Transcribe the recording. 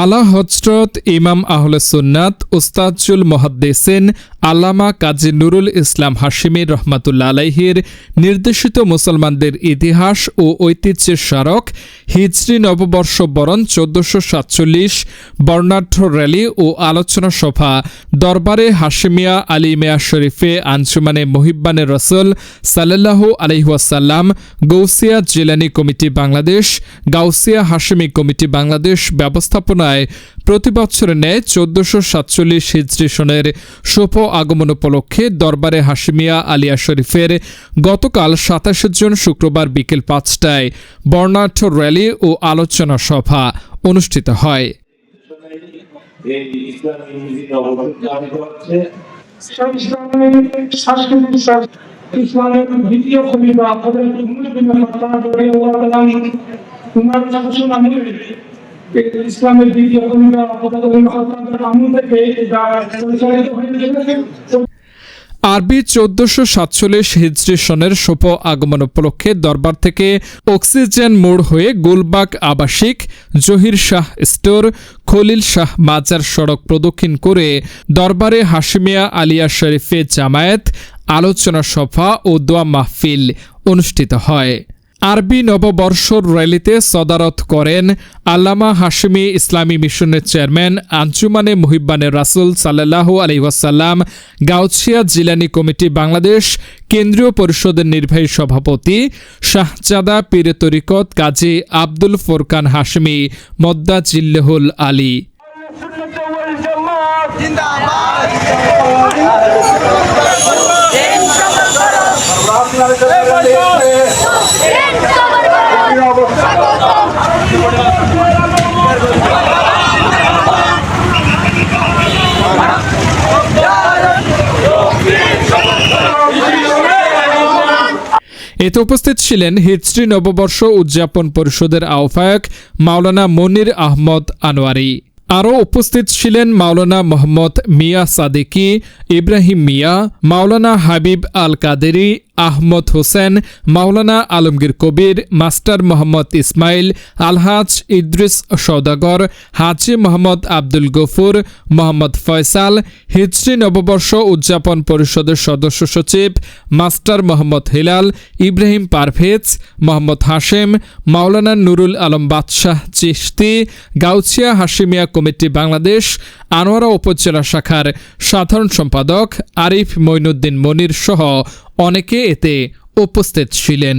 আলা হজরত ইমাম আহলে সুন্নাত উস্তাজুল মহাদ্দেসেন আল্লামা কাজী নুরুল ইসলাম হাশিমির রহমাতুল্লা আলাইহির নির্দেশিত মুসলমানদের ইতিহাস ও ঐতিহ্যের স্মারক হিজরি নববর্ষ বরণ চোদ্দশো সাতচল্লিশ বর্ণাঢ্য র্যালি ও আলোচনা সভা দরবারে হাশিমিয়া আলী মেয়া শরীফে আঞ্জুমানে মহিব্বানের রসুল সাল্লাল্লাহু আলহিহাসাল্লাম গৌসিয়া জিলানি কমিটি বাংলাদেশ, গাউসিয়া হাশিমি কমিটি বাংলাদেশ ব্যবস্থাপনায় প্রতি বছরের ন্যায় চোদ্দশো সাতচল্লিশ হিজরি সনের শুভ আগমন উপলক্ষে দরবারে হাশিমিয়া আলিয়া শরীফের গতকাল সাতাশে জুন শুক্রবার বিকেল পাঁচটায় বর্ণাঢ্য র্যালি ও আলোচনা সভা অনুষ্ঠিত হয়। ইসলামের দ্বিতীয় খলিফা হযরত উমর বিন খাত্তাব রাদিয়াল্লাহু তাআলা উনার শাসন আমলে এই ইসলামের দ্বিতীয় আমল থেকে আরবি চোদ্দশো সাতচল্লিশ হিজরি সনের শুভ আগমন উপলক্ষে দরবার থেকে অক্সিজেন মোড় হয়ে গুলবাগ আবাসিক জহির শাহ স্টোর, খলিল শাহ মাজার সড়ক প্রদক্ষিণ করে দরবারে হাশিমিয়া আলিয়া শরীফে জামায়াত, আলোচনা সভা ও দোয়া মাহফিল অনুষ্ঠিত হয়। আরবি নববর্ষর র্যালিতে সদারত করেন আল্লামা হাশমি ইসলামী মিশনের চেয়ারম্যান আঞ্জুমানে মুহিব্বানের রাসুল সাল্লাহ আলহিহাসাল্লাম গাউছিয়া জিলানি কমিটি বাংলাদেশ, কেন্দ্রীয় পরিষদের নির্বাহী সভাপতি শাহজাদা পীরে তরিকত কাজী আব্দুল ফোরকান হাশমি, মদ্দা জিল্লেহুল আলী। এতে উপস্থিত ছিলেন হিজরি নববর্ষ উদযাপন পরিষদের আহ্বায়ক মাওলানা মনির আহমদ আনোয়ারি। আরও উপস্থিত ছিলেন মাওলানা মোহাম্মদ মিয়া সাদেকি, ইব্রাহিম মিয়া, মাওলানা হাবিব আল কাদেরি আহমদ হোসেন, মাওলানা আলমগীর কবির, মাস্টার মোহাম্মদ ইসমাইল, আলহাজ ইদ্রিস সৌদাগর হাজি মোহাম্মদ আব্দুল গফুর, মোহাম্মদ ফয়সাল, হিজরি নববর্ষ উদযাপন পরিষদের সদস্য সচিব, মাস্টার মোহাম্মদ হিলাল, ইব্রাহিম পারভেজ, মোহাম্মদ হাশেম, মাওলানা নুরুল আলম বাদশাহ চিশতি, গাউছিয়া হাশিমিয়া কমিটি বাংলাদেশ, আনোয়ারা উপজেলা শাখার সাধারণ সম্পাদক আরিফ মঈনুদ্দিন মনির সহ অনেকে এতে উপস্থিত ছিলেন।